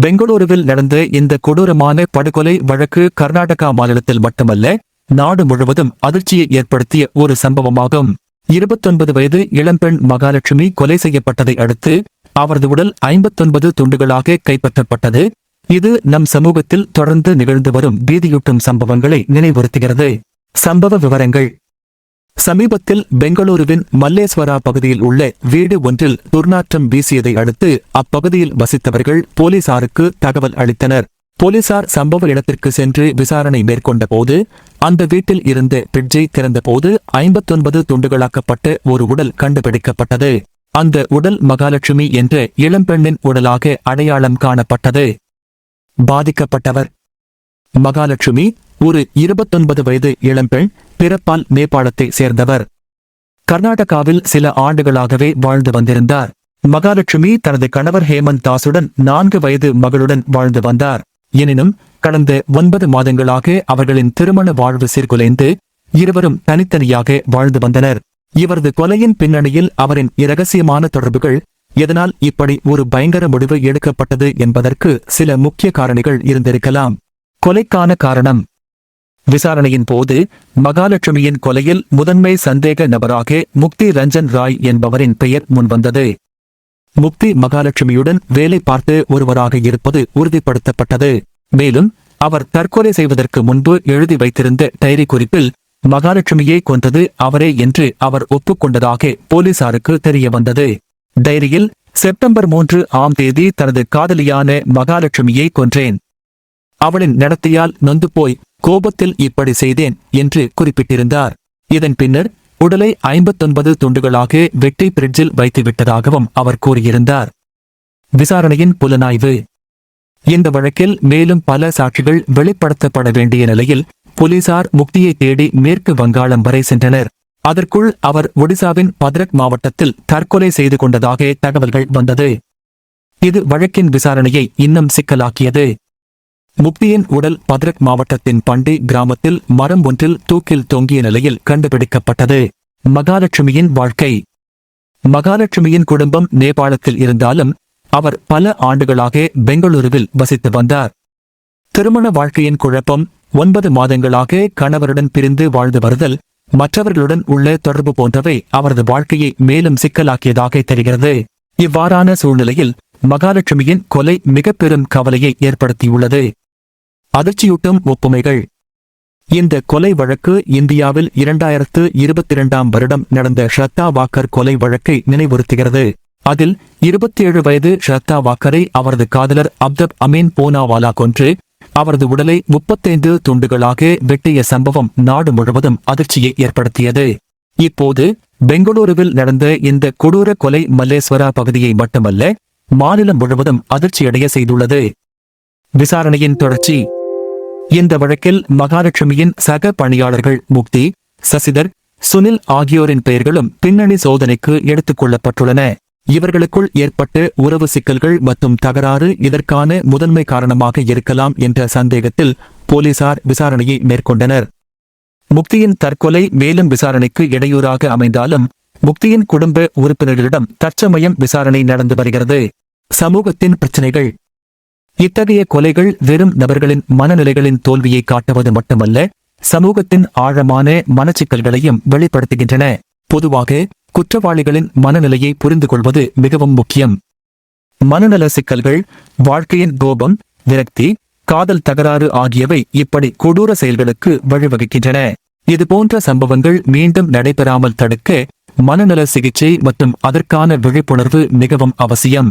பெங்களூருவில் நடந்த இந்த கொடூரமான படுகொலை வழக்கு கர்நாடகா மாநிலத்தில் மட்டுமல்ல நாடு முழுவதும் அதிர்ச்சியை ஏற்படுத்திய ஒரு சம்பவமாகும். இருபத்தொன்பது வயது இளம்பெண் மகாலட்சுமி கொலை செய்யப்பட்டதை அடுத்து அவரது உடல் ஐம்பத்தொன்பது துண்டுகளாக கைப்பற்றப்பட்டது. இது நம் சமூகத்தில் தொடர்ந்து நிகழ்ந்து வரும் பீதியூட்டும் சம்பவங்களை நினைவுறுத்துகிறது. சம்பவ விவரங்கள் சமீபத்தில் பெங்களூருவின் மல்லேஸ்வரா பகுதியில் உள்ள வீடு ஒன்றில் துர்நாற்றம் வீசியதை அடுத்து அப்பகுதியில் வசித்தவர்கள் போலீசாருக்கு தகவல் அளித்தனர். போலீசார் சம்பவ இடத்திற்கு சென்று விசாரணை மேற்கொண்ட போது அந்த வீட்டில் இருந்த பிரிட்ஜை திறந்தபோது ஐம்பத்தொன்பது துண்டுகளாக்கப்பட்ட ஒரு உடல் கண்டுபிடிக்கப்பட்டது. அந்த உடல் மகாலட்சுமி என்ற இளம்பெண்ணின் உடலாக அடையாளம் காணப்பட்டது. பாதிக்கப்பட்டவர். மகாலட்சுமி ஒரு இருபத்தொன்பது வயது இளம்பெண் பிறப்பால் நேபாளத்தை சேர்ந்தவர். கர்நாடகாவில் சில ஆண்டுகளாகவே வாழ்ந்து வந்திருந்தார். மகாலட்சுமி தனது கணவர் ஹேமந்த் தாசுடன் நான்கு வயது மகளுடன் வாழ்ந்து வந்தார். எனினும் கடந்த ஒன்பது மாதங்களாக அவர்களின் திருமண வாழ்வு சீர்குலைந்து இருவரும் தனித்தனியாக வாழ்ந்து வந்தனர். இவரது கொலையின் பின்னணியில் அவரின் இரகசியமான தொடர்புகள் எதனால் இப்படி ஒரு பயங்கர முடிவு எடுக்கப்பட்டது என்பதற்கு சில முக்கிய காரணிகள் இருந்திருக்கலாம். கொலைக்கான காரணம். விசாரணையின் போது மகாலட்சுமியின் கொலையில் முதன்மை சந்தேக நபராக முக்தி ரஞ்சன் ராய் என்பவரின் பெயர் முன்வந்தது. முக்தி மகாலட்சுமியுடன் வேலை பார்த்து ஒருவராக இருப்பது உறுதிப்படுத்தப்பட்டது. மேலும் அவர் தற்கொலை செய்வதற்கு முன்பு எழுதி வைத்திருந்த டைரி குறிப்பில் மகாலட்சுமியை கொன்றது அவரே என்று அவர் ஒப்புக்கொண்டதாக போலீசாருக்கு தெரிய வந்தது டைரியில் செப்டம்பர் மூன்று ஆம் தேதி தனது காதலியான மகாலட்சுமியை கொன்றேன். அவளின் நடத்தையால் நொந்து போய் கோபத்தில் இப்படி செய்தேன் என்று குறிப்பிட்டிருந்தார். இதன் பின்னர் உடலை ஐம்பத்தொன்பது துண்டுகளாக வெட்டி பிரிட்ஜில் வைத்துவிட்டதாகவும் அவர் கூறியிருந்தார். விசாரணையின் புலனாய்வு. இந்த வழக்கில் மேலும் பல சாட்சிகள் வெளிப்படுத்தப்பட வேண்டிய நிலையில் போலீசார் முக்தியை தேடி மேற்கு வங்காளம் வரை சென்றனர். அதற்குள் அவர் ஒடிசாவின் பத்ரக் மாவட்டத்தில் தற்கொலை செய்து கொண்டதாக தகவல்கள் வந்தது. இது வழக்கின் விசாரணையை இன்னும் சிக்கலாக்கியது. முப்தியின் உடல் பத்ரக் மாவட்டத்தின் பண்டி கிராமத்தில் மரம் ஒன்றில் தூக்கில் தொங்கிய நிலையில் கண்டுபிடிக்கப்பட்டது. மகாலட்சுமியின் வாழ்க்கை. மகாலட்சுமியின் குடும்பம் நேபாளத்தில் இருந்தாலும் அவர் பல ஆண்டுகளாக பெங்களூருவில் வசித்து வந்தார். திருமண வாழ்க்கையின் குழப்பம் ஒன்பது மாதங்களாக கணவருடன் பிரிந்து வாழ்ந்து வருதல் மற்றவர்களுடன் உள்ள தொடர்பு போன்றவை அவரது வாழ்க்கையை மேலும் சிக்கலாக்கியதாக தெரிகிறது. இவ்வாறான சூழ்நிலையில் மகாலட்சுமியின் கொலை மிக பெரும் கவலையை ஏற்படுத்தியுள்ளது. அதிர்ச்சியூட்டும் ஒப்புமைகள். இந்த கொலை வழக்கு இந்தியாவில் இரண்டாயிரத்து இருபத்தி இரண்டாம் வருடம் நடந்த ஷர்தா வாக்கர் கொலை வழக்கை நினைவுறுத்துகிறது. அதில் இருபத்தி ஏழு வயது ஷர்தா வாக்கரை அவரது காதலர் அப்தப் அமீன் போனாவாலா கொன்று அவரது உடலை முப்பத்தைந்து துண்டுகளாக வெட்டிய சம்பவம் நாடு முழுவதும் அதிர்ச்சியை ஏற்படுத்தியது. இப்போது பெங்களூருவில் நடந்த இந்த கொடூர கொலை மல்லேஸ்வரா பகுதியை மட்டுமல்ல மாநிலம் முழுவதும் அதிர்ச்சியடைய செய்துள்ளது. விசாரணையின் தொடர்ச்சி. இந்த வழக்கில் மகாலட்சுமியின் சக பணியாளர்கள் முக்தி சசிதர் சுனில் ஆகியோரின் பெயர்களும் பின்னணி சோதனைக்கு எடுத்துக் கொள்ளப்பட்டுள்ளன. இவர்களுக்குள் ஏற்பட்ட உறவு சிக்கல்கள் மற்றும் தகராறு இதற்கான முதன்மை காரணமாக இருக்கலாம் என்ற சந்தேகத்தில் போலீசார் விசாரணையை மேற்கொண்டனர். முக்தியின் தற்கொலை மேலும் விசாரணைக்கு இடையூறாக அமைந்தாலும் முக்தியின் குடும்ப உறுப்பினர்களிடம் தற்சமயம் விசாரணை நடந்து வருகிறது. சமூகத்தின் பிரச்சினைகள் இத்தகைய கொலைகள் வெறும் நபர்களின் மனநிலைகளின் தோல்வியை காட்டுவது மட்டுமல்ல சமூகத்தின் ஆழமான மனச்சிக்கல்களையும் வெளிப்படுத்துகின்றன. பொதுவாக குற்றவாளிகளின் மனநிலையை புரிந்து கொள்வது மிகவும் முக்கியம். மனநல சிக்கல்கள் வாழ்க்கையின் கோபம் விரக்தி காதல் தகராறு ஆகியவை இப்படி கொடூர செயல்களுக்கு வழிவகுக்கின்றன. இதுபோன்ற சம்பவங்கள் மீண்டும் நடைபெறாமல் தடுக்க மனநல சிகிச்சை மற்றும் அதற்கான விழிப்புணர்வு மிகவும் அவசியம்.